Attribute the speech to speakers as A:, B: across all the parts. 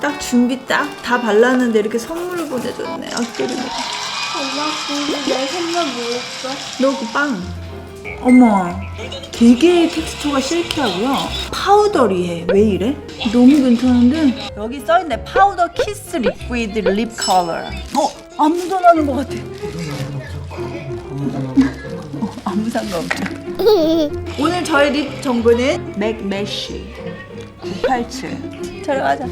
A: 딱 준비 딱 다 발랐는데 이렇게 선물을 보내줬네. 악들이
B: 엄마 근데 내 선물 뭐였어?
A: 너그 빵. 어머, 되게 텍스처가 실키하고요. 파우더리해. 왜 이래? 너무 괜찮은데? 여기 써있네. 파우더 키스 리퀴드 립 컬러. 어, 아무 도나는 것 같아. 어, 아무 상관없죠. 오늘 저의 립 정보는 맥매쉬 987. 촬영하자.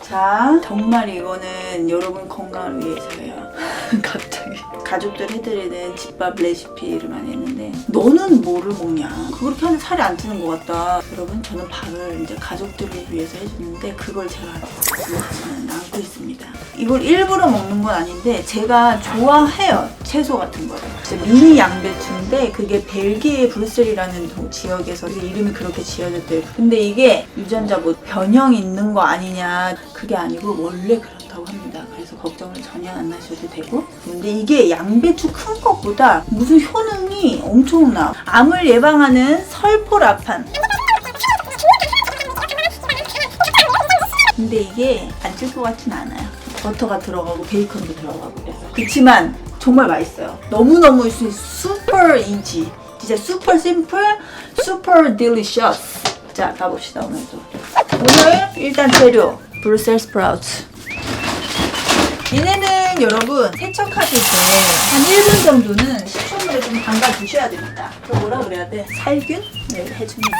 A: 자, 정말 이거는 여러분 건강을 위해서예요. 가족들 해드리는 집밥 레시피를 많이 했는데 너는 뭐를 먹냐? 그렇게 하면 살이 안 찌는 것 같다. 여러분, 저는 밥을 이제 가족들을 위해서 해주는데 그걸 제가 먹지는 않고 있습니다. 이걸 일부러 먹는 건 아닌데 제가 좋아해요. 채소 같은 거를. 미니 양배추인데 그게 벨기에 브뤼셀이라는 도- 지역에서 이름이 그렇게 지어졌대요. 근데 이게 유전자 뭐 변형 있는 거 아니냐 그게 아니고 원래. 그래서 걱정을 전혀 안 하셔도 되고 근데 이게 양배추 큰 것보다 무슨 효능이 엄청나. 암을 예방하는 설포라판. 근데 이게 안 찔 것 같진 않아요. 버터가 들어가고 베이컨도 들어가고 그래서. 그렇지만 정말 맛있어요. 너무너무 수- 슈퍼 이지. 진짜 슈퍼 심플, 슈퍼 딜리셔스. 자, 가봅시다, 오늘도. 오늘 일단 재료. 브루셀 스프라우트. 얘네는 여러분 세척하실 때 한 1분 정도는 식초물에 좀 담가 두셔야 됩니다. 그 뭐라 그래야 돼? 살균을 해줍니다.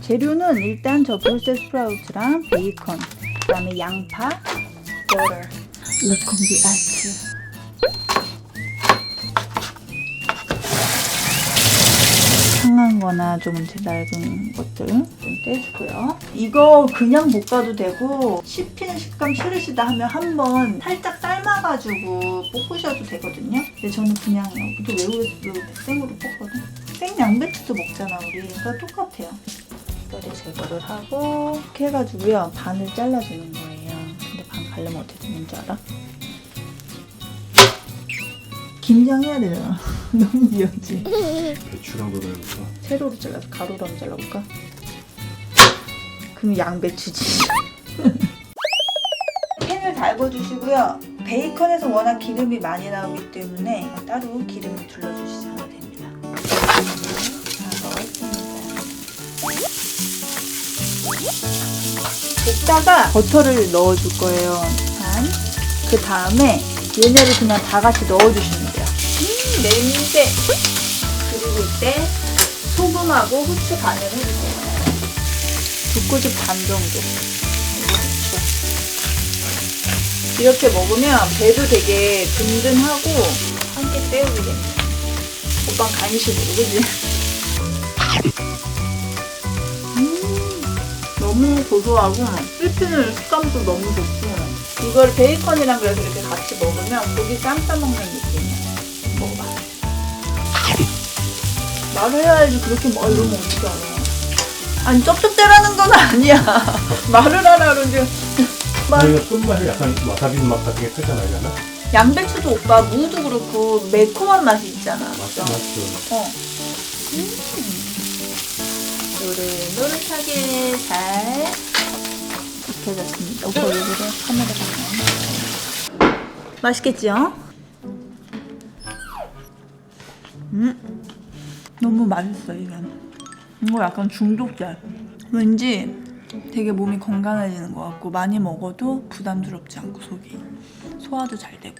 A: 재료는 일단 저 브루셀 스프라우트랑 베이컨, 그다음에 양파, 버터, 러콤비 아트. 상한 거나 좀 낡은 것들 좀 떼주고요. 이거 그냥 볶아도 되고 씹히는 식감 싫으시다 하면 한번 살짝 삶아가지고 볶으셔도 되거든요. 근데 저는 그냥요. 또 외국에서도 생으로 볶거든. 생 양배추도 먹잖아 우리. 그러니까 똑같아요. 뼈를 제거를 하고 이렇게 해가지고요. 반을 잘라주는 거예요. 근데 반 가려면 어떻게 되는 줄 알아? 김장해야 되잖아. 너무 귀엽지?
C: 배추랑 넣어야겠다.
A: 세로로 잘라서 가로로 한번 잘라볼까? 그럼 양배추지. 팬을 달궈주시고요. 베이컨에서 워낙 기름이 많이 나오기 때문에 따로 기름을 둘러주시지 않아도 됩니다. 자, 넣었습니다. 볶다가 버터를 넣어줄 거예요. 반. 그 다음에 얘네를 그냥 다 같이 넣어주시면 돼요. 음, 냄새. 그리고 이때 소금하고 후추 간을 해주세요. 두 꼬집 반 정도. 후추. 이렇게 먹으면 배도 되게 든든하고 함께 때우게 됩니다. 오빠 간식으로, 그지? 음, 너무 고소하고 씹히는 식감도 너무 좋고 이걸 베이컨이랑 그래서 이렇게 같이 먹으면 고기 쌈 싸먹는 느낌 말을 해야지 그렇게 뭐 이러면 어떻게 알아. 아니 쩝쩝대라는 건 아니야. 말을 하라 그러지. 막
C: 이거 끝맛이 약간 와사비 맛 같은 게 살짝 나지 않아?
A: 양배추도 오빠 무도 그렇고 매콤한 맛이 있잖아.
C: 맞죠? 맞죠.
A: 어. 음. 노릇노릇하게 잘 익혀졌습니다. 오빠 왜 그래? 카메라 보면. 맛있겠죠? 음. 너무 맛있어 이게. 이거 약간 중독자. 왠지 되게 몸이 건강해지는 것 같고 많이 먹어도 부담스럽지 않고 속이 소화도 잘 되고.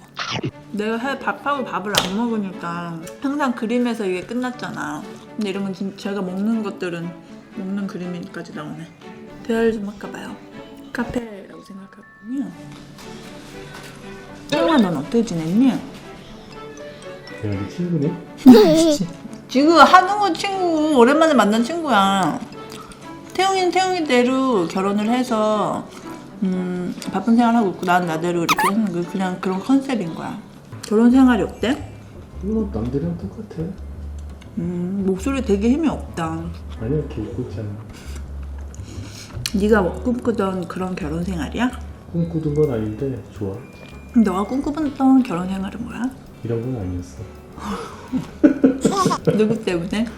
A: 내가 해 밥하고 밥을 안 먹으니까 항상 그림에서 이게 끝났잖아. 근데 이런 건 진- 제가 먹는 것들은 먹는 그림까지 나오네. 대화를 좀 할까 봐요. 카페라고 생각하거든요. 태영아 넌 어떻게 지냈니?
C: 대현이 친구네?
A: 지금 한웅호 친구 오랜만에 만난 친구야. 태웅이는 태웅이대로 결혼을 해서 음, 바쁜 생활하고 있고 난 나대로 이렇게 하는 거 그냥 그런 컨셉인 거야. 결혼 생활이 어때?
C: 뭐 남들이랑 똑같아.
A: 음, 목소리 되게 힘이 없다.
C: 아니야, 이렇게 웃고 있잖아.
A: 네가 꿈꾸던 그런 결혼 생활이야?
C: 꿈꾸던 건 아닌데 좋아.
A: 너가 꿈꾸던 결혼 생활은 뭐야?
C: 이런 건 아니었어.
A: 누구 때문에?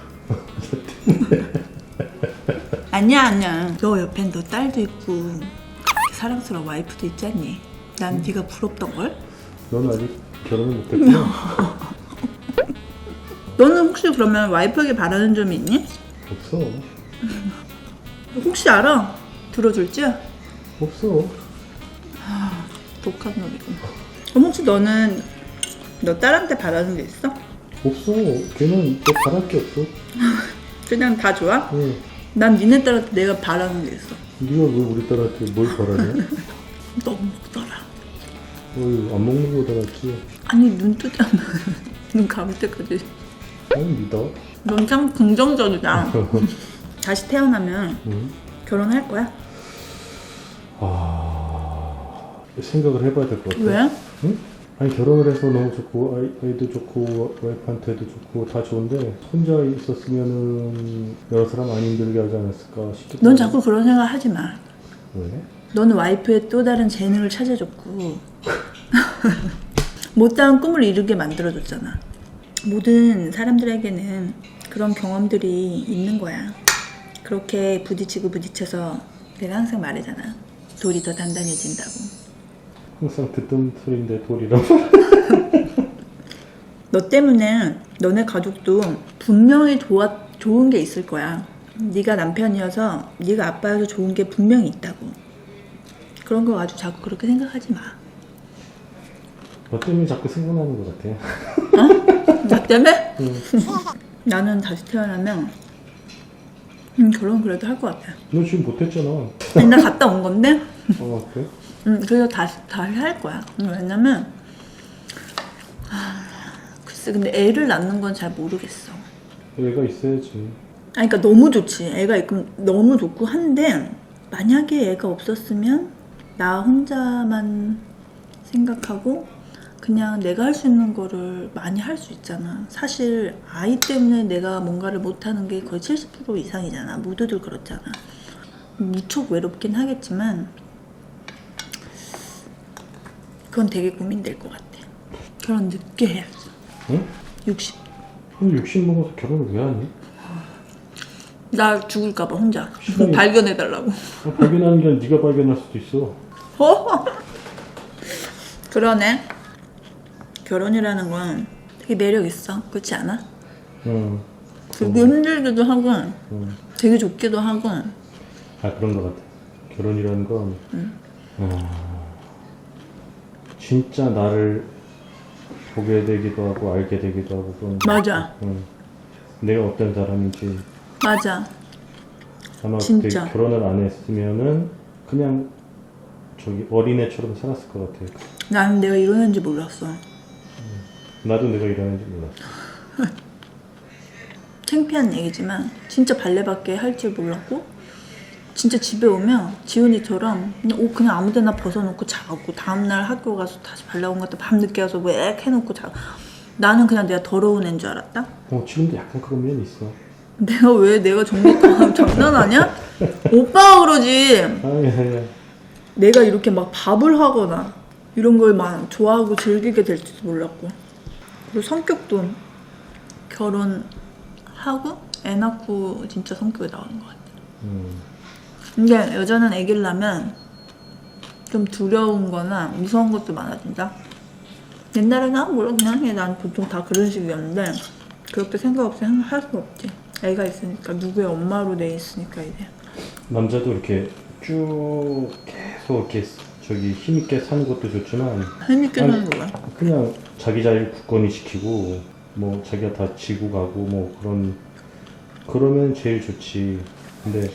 A: 아니야 아니야 너 옆엔 너 딸도 있고 그렇게 사랑스러운 와이프도 있잖니 난 네가 부럽던걸?
C: 너는 아직 결혼을 못했구나.
A: 너는 혹시 그러면 와이프에게 바라는 점이 있니?
C: 없어.
A: 혹시 알아? 들어줄지?
C: 없어.
A: 독한 놈이군 그럼 혹시 너는 너 딸한테 바라는 게 있어?
C: 없어. 걔는 너 바랄 게 없어.
A: 그냥 다 좋아?
C: 응.
A: 난 니네 딸한테 내가 바라는 게 있어
C: 네가 왜 우리 딸한테 뭘 바라냐?
A: 너무 먹더라
C: 어이, 안 먹는 거보다 낫지.
A: 아니 눈 뜨지 않아 눈 감을 때까지
C: 아니 믿어.
A: 넌 참 긍정적이다 다시 태어나면
C: 응?
A: 결혼할 거야?
C: 아 생각을 해봐야 될 것 같아.
A: 왜?
C: 응? 아니 결혼을 해서 너무 좋고 아이, 아이도 좋고 와이프한테도 좋고 다 좋은데 혼자 있었으면은 여러 사람 안 힘들게 하지 않았을까 싶기도
A: 넌
C: 하고.
A: 자꾸 그런 생각 하지 마
C: 왜?
A: 너는 와이프의 또 다른 재능을 찾아줬고 못다한 꿈을 이루게 만들어줬잖아. 모든 사람들에게는 그런 경험들이 있는 거야. 그렇게 부딪히고 부딪혀서 내가 항상 말하잖아. 돌이 더 단단해진다고.
C: 항상 듣던 소리인데 돌이라
A: 너 때문에 너네 가족도 분명히 좋아, 좋은 게 있을 거야. 네가 남편이어서 네가 아빠여서 좋은 게 분명히 있다고. 그런 거 가지고 자꾸 그렇게 생각하지 마.
C: 너 때문에 자꾸 생각나는 것 같아
A: 나 때문에?
C: 응.
A: 나는 다시 태어나면 음, 결혼 그래도 할 것 같아.
C: 너 지금 못했잖아
A: 맨날 갔다 온 건데,
C: 어 그래?
A: 음, 그래서 다시 다시 할 거야. 음, 왜냐면 아, 글쎄 근데 애를 낳는 건 잘 모르겠어.
C: 애가 있어야지
A: 아니, 그러니까 너무 좋지. 애가 있으면 너무 좋고 한데 만약에 애가 없었으면 나 혼자만 생각하고 그냥 내가 할 수 있는 거를 많이 할 수 있잖아. 사실 아이 때문에 내가 뭔가를 못하는 게 거의 70% 이상이잖아. 모두들 그렇잖아. 무척 외롭긴 하겠지만 그건 되게 고민될 것 같아. 결혼 늦게 해야지.
C: 응?
A: 60.
C: 한60 먹어서 결혼을 왜 하니?
A: 나 죽을까봐 혼자
C: 시간이-
A: 발견해달라고.
C: 아, 발견하는 게 아니라 네가 발견할 수도 있어
A: 어? 그러네. 결혼이라는 건 되게 매력 있어. 그렇지 않아?
C: 응.
A: 되게 힘들기도 하고,
C: 응.
A: 되게 좋기도 하고.
C: 아 그런 것 같아. 결혼이라는 건 아, 진짜 나를 보게 되기도 하고 알게 되기도 하고 그런. 것
A: 맞아.
C: 응. 내가 어떤 사람인지
A: 맞아.
C: 아마
A: 진짜.
C: 결혼을 안 했으면은 그냥 저기 어린애처럼 살았을 것 같아.
A: 나는 내가 이러는지 몰랐어.
C: 나도 내가 이러는지 몰랐어.
A: 창피한 얘기지만 진짜 발레밖에 할 줄 몰랐고 진짜 집에 오면 지훈이처럼 그냥 옷 그냥 아무데나 벗어놓고 자고 다음날 학교 가서 다시 발레원 갔다 밤늦게 와서 왜 해놓고 자고 나는 그냥 내가 더러운 애인 줄 알았다?
C: 어 지금도 약간 그런 면이 있어.
A: 내가 왜 내가 정리감 장난하냐? 오빠가 그러지
C: 아니 아니.
A: 내가 이렇게 막 밥을 하거나 이런 걸 막 좋아하고 즐기게 될지도 몰랐고 그리고 성격도 결혼하고 애 낳고 진짜 성격이 나오는 것 같아
C: 음.
A: 근데 여자는 아기를 낳으면 좀 두려운 거나 무서운 것도 많아진다. 옛날에는 아 몰라 그냥 해. 난 보통 다 그런 식이었는데 그렇게 생각 없이 생각할 수 없지. 애가 있으니까 누구의 엄마로 돼 있으니까 이제.
C: 남자도 이렇게 쭉 계속 이렇게 저기 힘있게 사는 것도 좋지만
A: 재밌게
C: 아니,
A: 사는 거야.
C: 그냥 자기 자리를 굳건히 지키고 뭐 자기가 다 지고 가고 뭐 그런 그러면 제일 좋지. 근데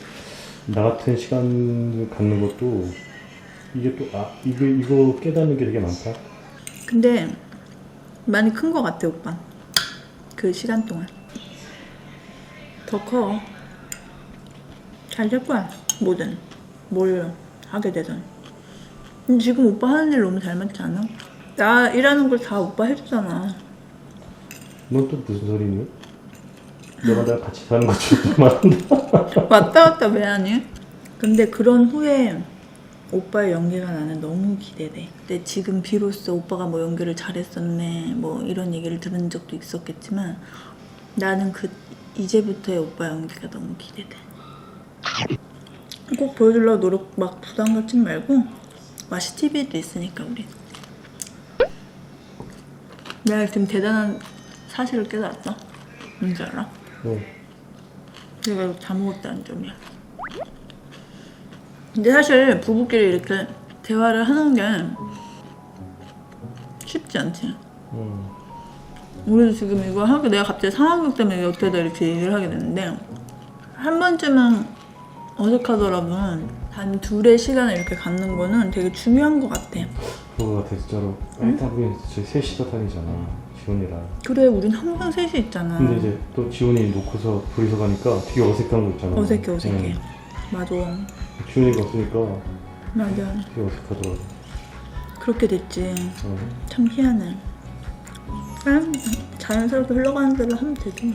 C: 나 같은 시간을 갖는 것도 이게 또 아 이거 이거 깨닫는 게 되게 많다.
A: 근데 많이 큰거 같아 오빠 그 시간 동안 더 커 잘 될 거야 뭐든 뭘 하게 되든 근데 지금 오빠 하는 일 너무 잘 맞지 않아? 나 일하는 걸 다 오빠 해주잖아
C: 넌 또 무슨 소리니? 나랑 같이 사는 것처럼 말한다.
A: 왔다 갔다 왜 하니? 근데 그런 후에 오빠의 연기가 나는 너무 기대돼. 근데 지금 비로소 오빠가 뭐 연기를 잘했었네, 뭐 이런 얘기를 들은 적도 있었겠지만 나는 그 이제부터의 오빠 연기가 너무 기대돼. 꼭 보여주려고 노력 막 부담 갖지 말고 와시 TV도 있으니까 우리. 내가 지금 대단한 사실을 깨달았어. 뭔지 알아?
C: 뭐
A: 내가 이거 다 먹었다는 점이야. 근데 사실 부부끼리 이렇게 대화를 하는 게 쉽지 않지.
C: 음,
A: 우리도 지금 이거 하게 내가 갑자기 상황극 때문에 옆에다 이렇게 얘기를 하게 됐는데 한 번쯤은 어색하더라도 단 둘의 시간을 이렇게 갖는 거는 되게 중요한 것 같아.
C: 그거 같아 진짜로 우리 저희 셋이서 다니잖아 지원이랑
A: 그래, 우린 항상 셋이 있잖아.
C: 근데 이제 또 지원이 놓고서 둘이서 가니까 되게 어색한 거 있잖아
A: 어색해, 어색해.
C: 응.
A: 맞아.
C: 지원이가 없으니까
A: 맞아.
C: 되게 어색하더라고
A: 그렇게 됐지.
C: 어.
A: 참 희한해. 그냥 자연스럽게 흘러가는 대로 하면 되지.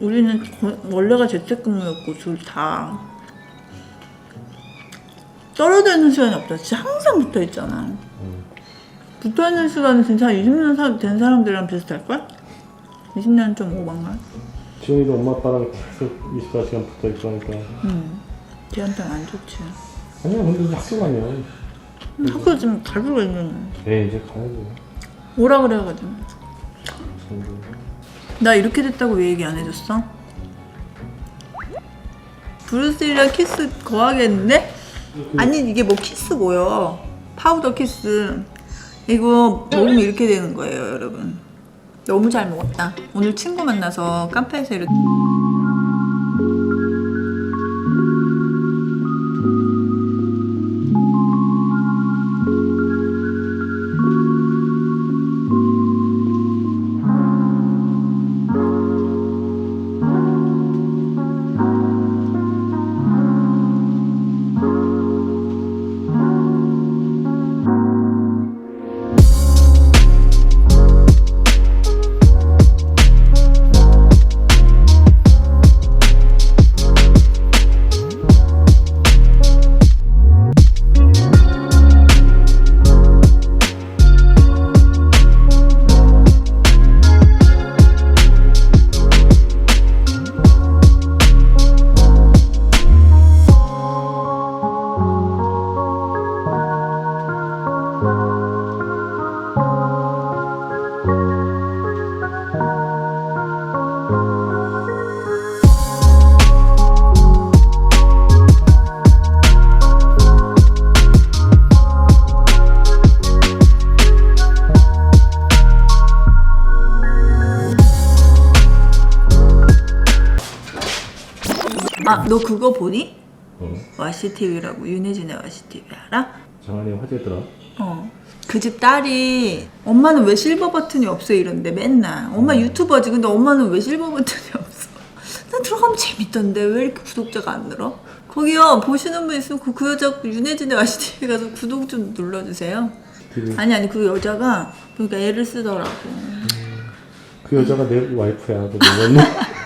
A: 우리는 거- 원래가 재택근무였고 둘 다 떨어져 있는 시간이 없다. 진짜 항상 붙어 있잖아.
C: 응.
A: 붙어 있는 시간은 진짜 20년 사- 된 사람들이랑 비슷할걸? 20년 좀 오반가?
C: 지원이도 엄마 아빠랑 계속 24시간 붙어 있고 하니까
A: 응. 걔한테는 안 좋지.
C: 아니야 근데 이제 학교 가냐
A: 학교 지금 갈 수가 있는.
C: 네 이제 가야지
A: 오라 그래가지고.
C: 정도
A: 나 이렇게 됐다고 왜 얘기 안 해줬어? 브루스리랑 키스 거하겠는데? 아니 이게 뭐 키스 뭐요? 파우더 키스 이거 먹으면 이렇게 되는 거예요 여러분. 너무 잘 먹었다. 오늘 친구 만나서 카페에서 이렇게 너 그거 보니?
C: 어.
A: 와시TV라고 윤혜진의 와시TV 알아?
C: 장안이 화제더라.
A: 어. 그 집 딸이 엄마는 왜 실버 버튼이 없어 이런데 맨날. 엄마 유튜버지. 근데 엄마는 왜 실버 버튼이 없어? 난 들어가면 재밌던데. 왜 이렇게 구독자가 안 늘어? 거기요 보시는 분 있으면 그, 그 여자 윤혜진의 와시TV 가서 구독 좀 눌러주세요.
C: TV
A: 아니 아니 그 여자가 그러니까 애를 쓰더라고.
C: 그 여자가 내 와이프야. 너 몰랐네